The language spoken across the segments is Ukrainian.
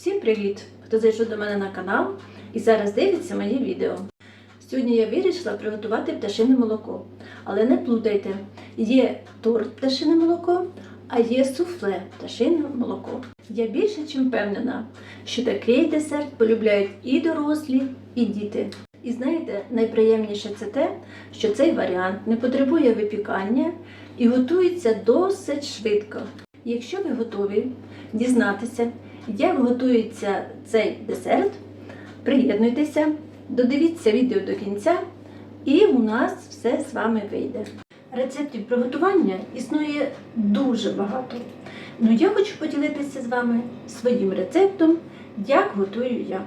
Всім привіт! Хто зайшов до мене на канал і зараз дивиться мої відео. Сьогодні я вирішила приготувати пташине молоко. Але не плутайте, є торт пташине молоко, а є суфле пташине молоко. Я більше чим впевнена, що такий десерт полюбляють і дорослі, і діти. І знаєте, найприємніше це те, що цей варіант не потребує випікання і готується досить швидко. Якщо ви готові дізнатися, як готується цей десерт, приєднуйтеся, додивіться відео до кінця, і у нас все з вами вийде. Рецептів приготування існує дуже багато. Ну я хочу поділитися з вами своїм рецептом, як готую я.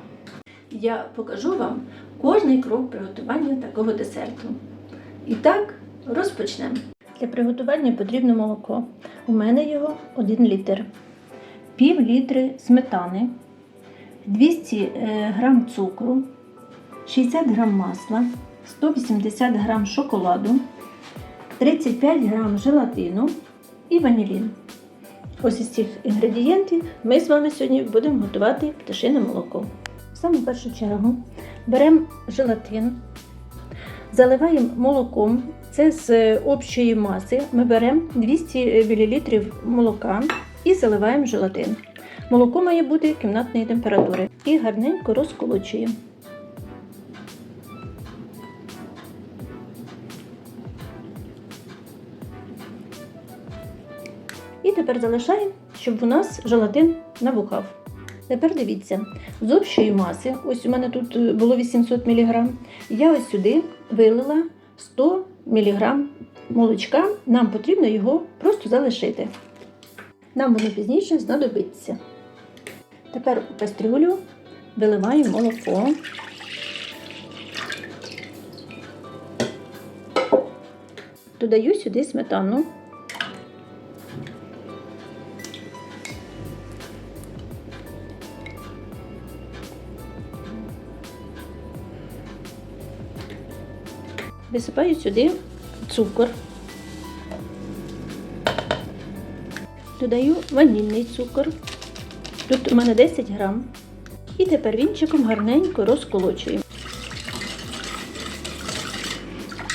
Я покажу вам кожний крок приготування такого десерту. І так, розпочнемо. Для приготування потрібно молоко. У мене його 1 літр, пів літри сметани, 200 е, грам цукру, 60 грам масла, 180 грам шоколаду, 35 грам желатину і ванілін. Ось із цих інгредієнтів ми з вами сьогодні будемо готувати пташине молоко. В саму першу чергу беремо желатин, заливаємо молоком. Це з общої маси ми беремо 200 мл молока і заливаємо желатин. Молоко має бути кімнатної температури і гарненько розколочуємо. І тепер залишаємо, щоб у нас желатин набухав. Тепер дивіться, з общої маси, ось у мене тут е, було 800 мг, я ось сюди вилила 100 мг молочка, нам потрібно його просто залишити. Нам воно пізніше знадобиться. Тепер у кастрюлю виливаю молоко. Додаю сюди сметану. Висипаю сюди цукор. Додаю ванільний цукор. Тут у мене 10 грам. І тепер вінчиком гарненько розколочуємо.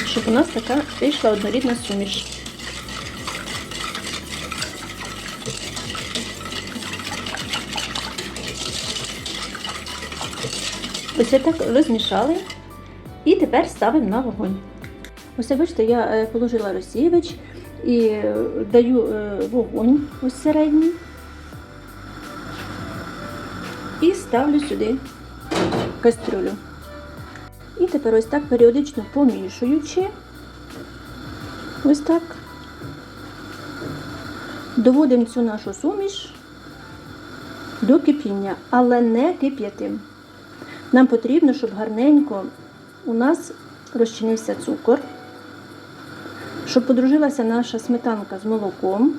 Щоб у нас така вийшла однорідна суміш. Ось так розмішали. І тепер ставимо на вогонь. Ось бачите, я е, положила розсіювач і даю е, вогонь ось середній. І ставлю сюди кастрюлю. І тепер ось так періодично помішуючи, ось так, доводимо цю нашу суміш до кипіння, але не кип'ятим. Нам потрібно, щоб гарненько у нас розчинився цукор, щоб подружилася наша сметанка з молоком.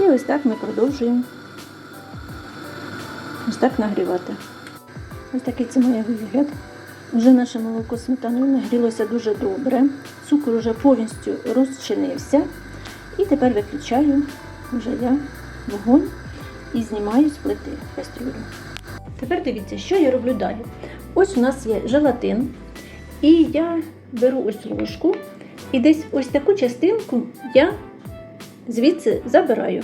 І ось так ми продовжуємо ось так нагрівати. Ось такий це моє вигляд. Вже наше молоко сметаною нагрілося дуже добре. Цукор вже повністю розчинився. І тепер виключаю вже я вогонь і знімаю з плити кастрюлю. Тепер дивіться, що я роблю далі. Ось у нас є желатин, і я беру ось ложку і десь ось таку частинку я звідси забираю.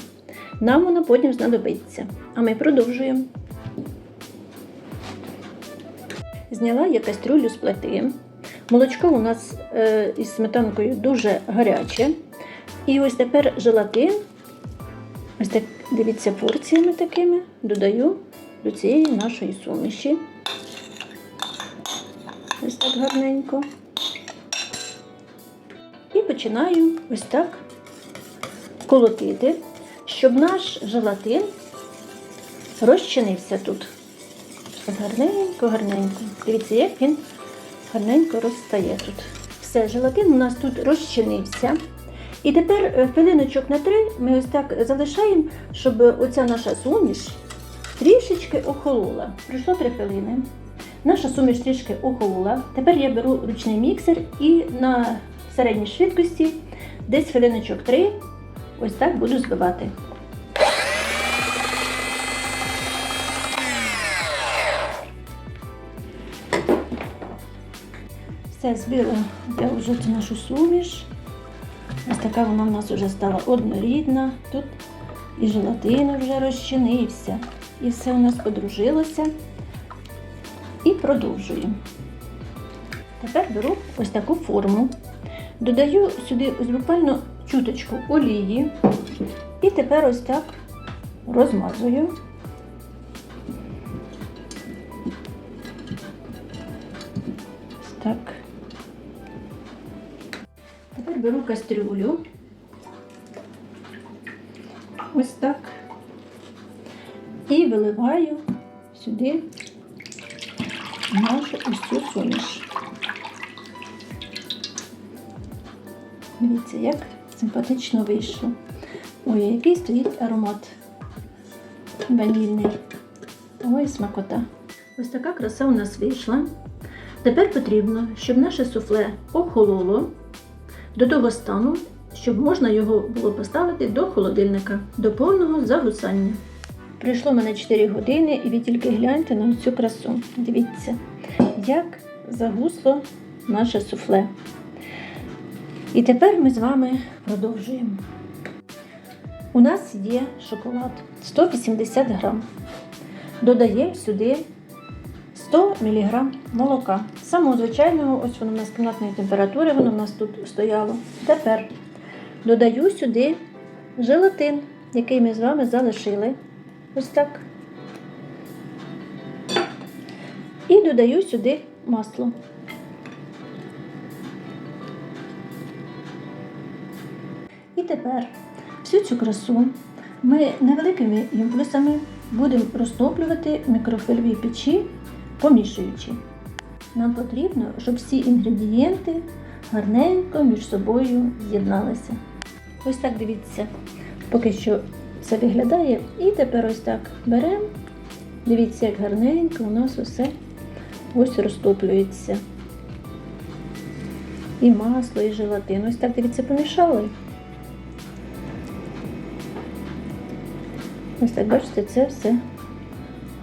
Нам воно потім знадобиться. А ми продовжуємо. Зняла я кастрюлю з плити. Молочко у нас е, із сметанкою дуже гаряче. І ось тепер желатин, ось так, дивіться, порціями такими додаю до цієї нашої суміші. Ось так гарненько. Починаю ось так колотити, щоб наш желатин розчинився тут. Гарненько, гарненько. Дивіться, як він гарненько розстає тут. Все, желатин у нас тут розчинився. І тепер е, хвилиночок на три ми ось так залишаємо, щоб оця наша суміш трішечки охолола. Пройшло 3 хвилини. Наша суміш трішки охолола. Тепер я беру ручний міксер і на середній швидкості, десь хвилиночок 3. Ось так буду збивати. Все, збила я вже цю нашу суміш. Ось така вона в нас вже стала однорідна. Тут і желатин вже розчинився. І все у нас подружилося. І продовжуємо. Тепер беру ось таку форму. Додаю сюди ось буквально чуточку олії. І тепер ось так розмазую. Ось так. Тепер беру кастрюлю. Ось так. І виливаю сюди нашу цю суміш. Дивіться, як симпатично вийшло. Ой, який стоїть аромат ванільний. Ой, смакота. Ось така краса у нас вийшла. Тепер потрібно, щоб наше суфле охололо до того стану, щоб можна його було поставити до холодильника, до повного загусання. Прийшло мене 4 години, і ви тільки гляньте на цю красу. Дивіться, як загусло наше суфле. І тепер ми з вами продовжуємо. У нас є шоколад 180 грам. Додаємо сюди 100 мг молока. Самого звичайного, ось воно в нас кімнатної температури, воно в нас тут стояло. Тепер додаю сюди желатин, який ми з вами залишили. Ось так. І додаю сюди масло. Тепер всю цю красу ми невеликими імпульсами будемо розтоплювати в мікрохвильовій печі, помішуючи. Нам потрібно, щоб всі інгредієнти гарненько між собою з'єдналися. Ось так дивіться, поки що це виглядає. І тепер ось так беремо. Дивіться, як гарненько у нас усе ось розтоплюється. І масло, і желатин. Ось так дивіться, помішали. Ось так, бачите, це все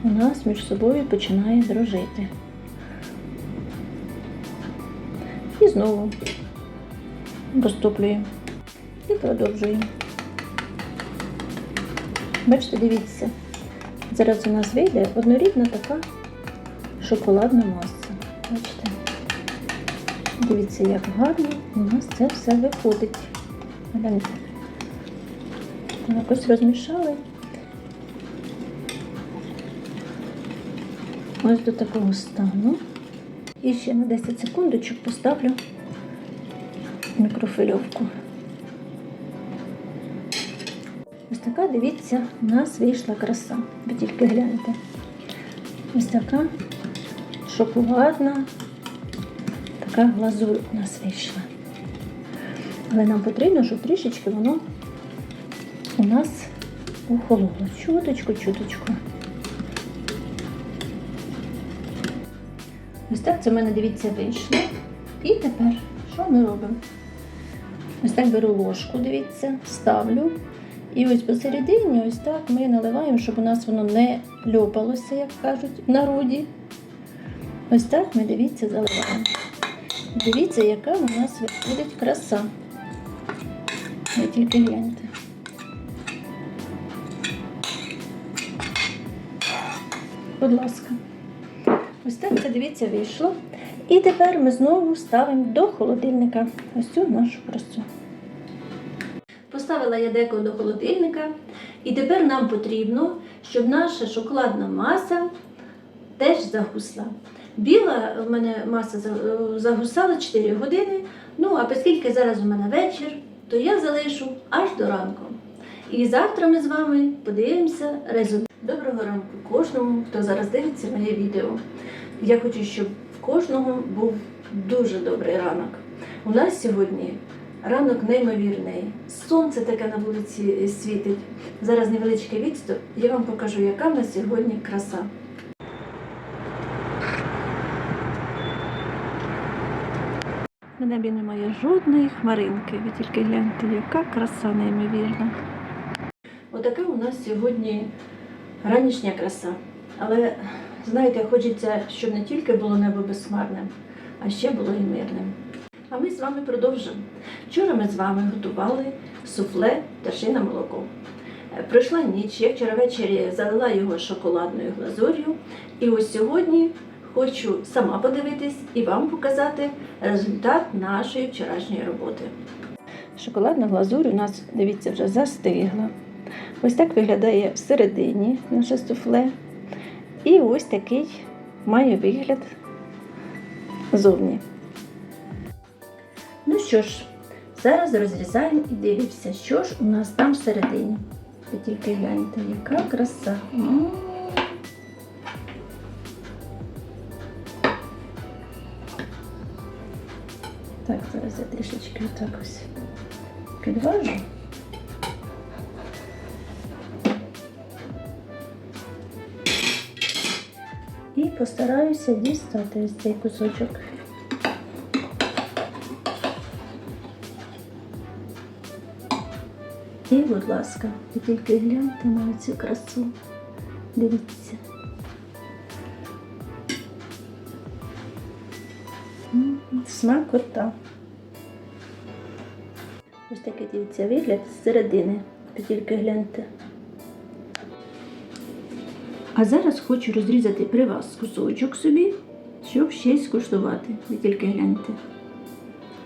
у нас між собою починає дружити. І знову розтоплюємо. І продовжуємо. Бачите, дивіться, зараз у нас вийде однорідна така шоколадна маса. Бачите? Дивіться, як гарно у нас це все виходить. Гляньте. Якось розмішали. Ось до такого стану. І ще на 10 секундочок поставлю мікрофильовку. Ось така, дивіться, у нас вийшла краса. Ви тільки гляньте. Ось така шоколадна, така глазурь у нас вийшла. Але нам потрібно, щоб трішечки воно у нас охололо. Чуточку, Ось так це в мене, дивіться, вийшло. І тепер що ми робимо? Ось так беру ложку, дивіться, ставлю. І ось посередині, ось так ми наливаємо, щоб у нас воно не льопалося, як кажуть, в народі. Ось так ми, дивіться, заливаємо. Дивіться, яка у нас виходить краса. Ви тільки гляньте. Будь ласка. Ось так це дивіться вийшло. І тепер ми знову ставимо до холодильника ось цю нашу красу. Поставила я деко до холодильника, і тепер нам потрібно, щоб наша шоколадна маса теж загусла. Біла в мене маса загусала 4 години. Ну, а оскільки зараз у мене вечір, то я залишу аж до ранку. І завтра ми з вами подивимося результат. Доброго ранку кожному, хто зараз дивиться моє відео. Я хочу, щоб в кожного був дуже добрий ранок. У нас сьогодні ранок неймовірний. Сонце таке на вулиці світить. Зараз невеличкий відступ. Я вам покажу, яка в нас сьогодні краса. На небі немає жодної хмаринки. Ви тільки гляньте, яка краса неймовірна. Отака у нас сьогодні ранішня краса. Але знаєте, хочеться, щоб не тільки було небо безхмарним, а ще було і мирним. А ми з вами продовжимо. Вчора ми з вами готували суфле пташине молоко. Е, Пройшла ніч, я вчора ввечері залила його шоколадною глазур'ю. І ось сьогодні хочу сама подивитись і вам показати результат нашої вчорашньої роботи. Шоколадна глазурь у нас, дивіться, вже застигла. Ось так виглядає всередині наше суфле. І ось такий має вигляд зовні. Ну що ж, зараз розрізаємо і дивимося, що ж у нас там всередині. Ви тільки гляньте, яка краса. Так, зараз я трішечки так ось підважу. Постараюся дістати ось цей кусочок. І, будь ласка, ви тільки гляньте на цю красу. Дивіться. М, Смакота. Ось такий дивіться вигляд з середини. Тільки гляньте. А зараз хочу розрізати при вас кусочок собі, щоб ще й скуштувати. Ви тільки гляньте.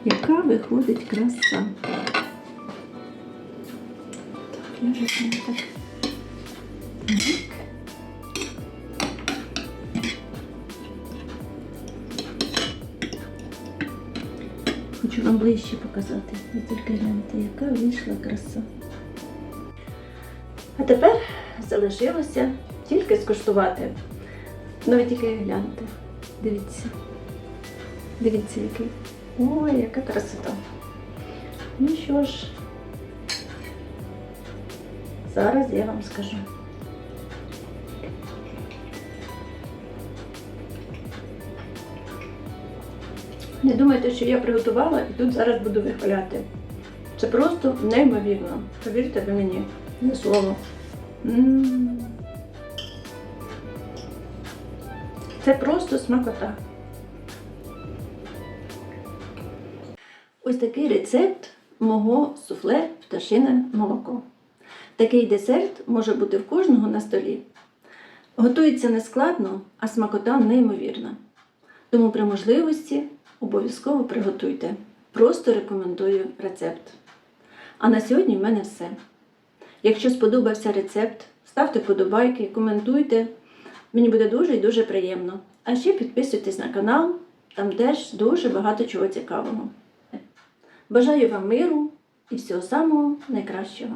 Яка виходить краса. Так, я так. Так. Хочу вам ближче показати. Ви тільки гляньте, яка вийшла краса. А тепер залишилося тільки скуштувати. Ну ви тільки гляньте. Дивіться. Дивіться, який. Ой, яка красота. Ну що ж, зараз я вам скажу. Не думайте, що я приготувала і тут зараз буду вихваляти. Це просто неймовірно. Повірте ви мені, не слово. М. Це просто смакота. Ось такий рецепт мого суфле пташине молоко. Такий десерт може бути в кожного на столі. Готується нескладно, а смакота неймовірна. Тому при можливості обов'язково приготуйте. Просто рекомендую рецепт. А на сьогодні в мене все. Якщо сподобався рецепт, ставте вподобайки, коментуйте. Мені буде дуже і дуже приємно. А ще підписуйтесь на канал, там теж дуже багато чого цікавого. Бажаю вам миру і всього самого найкращого.